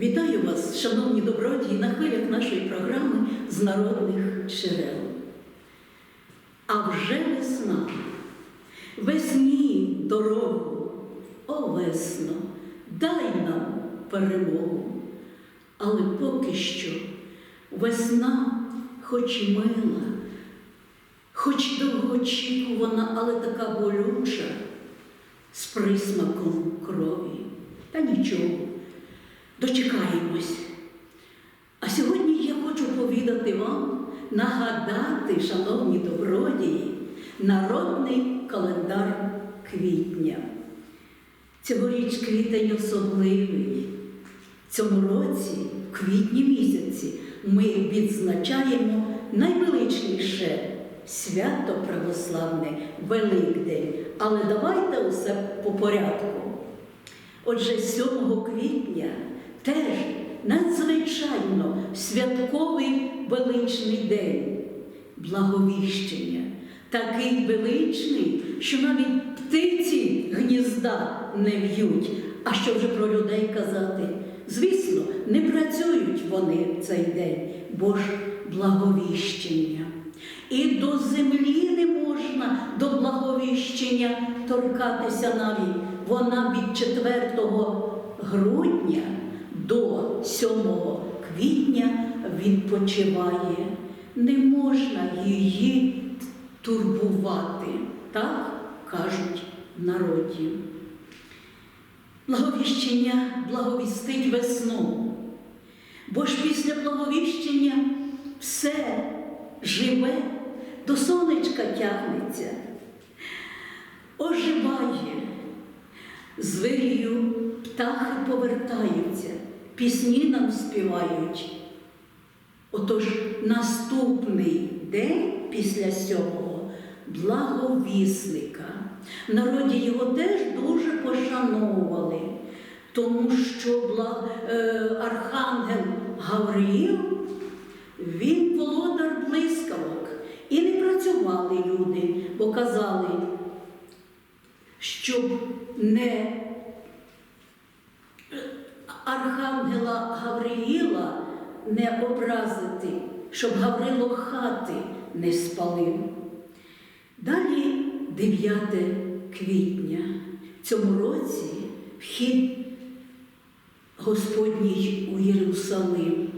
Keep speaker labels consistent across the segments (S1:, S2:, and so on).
S1: Вітаю вас, шановні добродії, на хвилях нашої програми з народних джерел. А вже весна. Весні дорогу, о весно, дай нам перемогу. Але поки що весна, хоч і мила, хоч довгоочікувана, але така болюча, з присмаком крові. Та нічого, дочекаємось. А сьогодні я хочу повідати вам, нагадати, шановні добродії, народний календар квітня. Цьогоріч квітень особливий. Цьому році, в квітні місяці, ми відзначаємо найвеличніше свято православне Великдень. Але давайте усе по порядку. Отже, 7 квітня теж надзвичайно святковий величний день благовіщення. Такий величний, що навіть птиці гнізда не в'ють. А що вже про людей казати? Звісно, не працюють вони в цей день, бо ж благовіщення. І до землі не можна до благовіщення торкатися навіть. Вона від 4 грудня 7 квітня відпочиває. Не можна її турбувати, так кажуть в народі. Благовіщення благовістить весну, бо ж після благовіщення все живе, до сонечка тягнеться, оживає, з вирію птахи повертаються, пісні нам співають. Отож наступний день після сьомого благовісника. Народі його теж дуже пошановували, тому що е, архангел Гавриїл, він володар блискавок. І не працювали люди, бо казали, щоб не архангела Гавриїла не образити, щоб Гаврило хати не спалив. Далі 9 квітня. Цьому році вхід Господній у Єрусалим.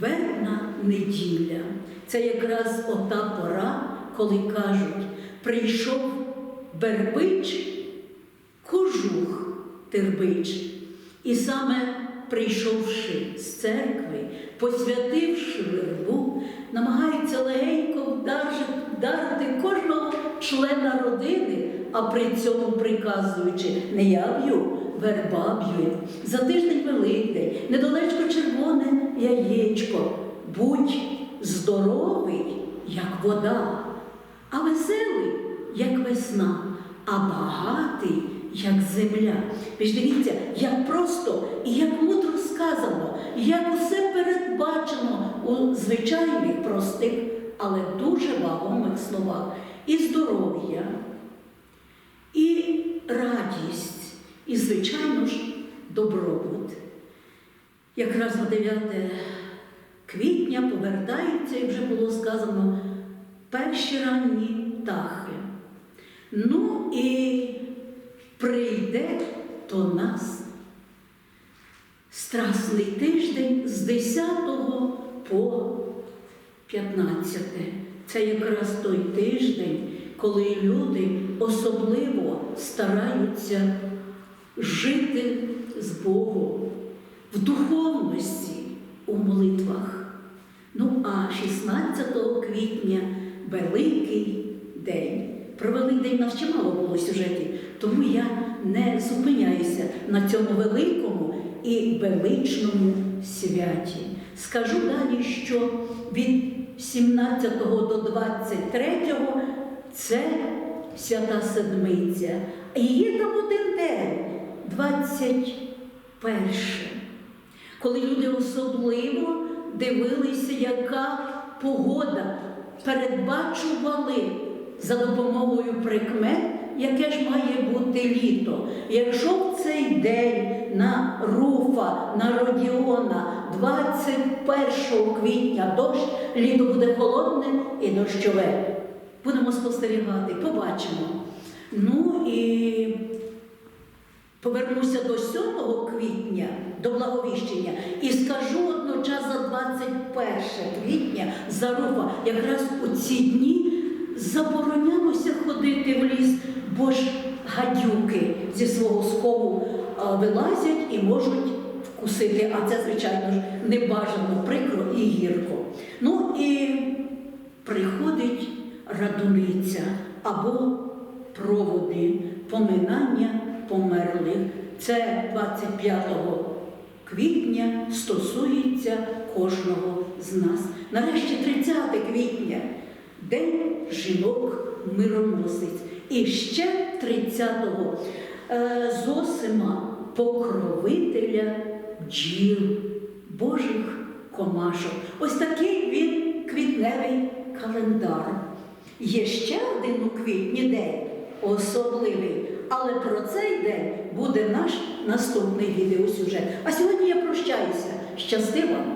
S1: Вербна неділя. Це якраз ота пора, коли кажуть, прийшов Бербич, кожух тербич. І саме прийшовши з церкви, посвятивши вербу, намагаються легенько вдарити, кожного члена родини, а при цьому приказуючи, не я б'ю, верба б'є. За тиждень Великдень, недалечко червоне яєчко, будь здоровий, як вода, а веселий, як весна, а багатий, як земля. Ви як просто і як мудро сказано, як усе передбачено у звичайних, простих, але дуже вагомих словах. І здоров'я, і радість, і, звичайно ж, добробут. Якраз на 9 квітня повертаються, і вже було сказано, перші ранні птахи. Ну і прийде до нас страсний тиждень з 10 по 15. Це якраз той тиждень, коли люди особливо стараються жити з Богом в духовності у молитвах. Ну а 16 квітня великий день. Про Великдень нас чимало було сюжетів, тому я не зупиняюся на цьому великому і величному святі. Скажу далі, що від 17 до 23 це свята Седмиця. І є там один день, 21 коли люди особливо дивилися, яка погода, передбачували за допомогою прикмет яке ж має бути літо. Якщо в цей день на Руфа, на Родіона, 21 квітня дощ, літо буде холодне і дощове. Будемо спостерігати, побачимо. Ну і повернуся до 7 квітня, до благовіщення, і скажу одночасно за 21 квітня за Руфа, якраз у ці дні заборонялося ходити в ліс, бо ж гадюки зі свого скову вилазять і можуть вкусити. А це, звичайно ж, небажано, прикро і гірко. Ну і приходить радуниця або проводи поминання померлих. Це 25 квітня стосується кожного з нас. Нарешті 30 квітня День жінок мироносиць. І ще 30-го е, Зосима покровителя бджіл, Божих комашок. Ось такий він квітневий календар. Є ще один у квітні день особливий, але про цей день буде наш наступний відеосюжет. А сьогодні я прощаюся. Щасти вам!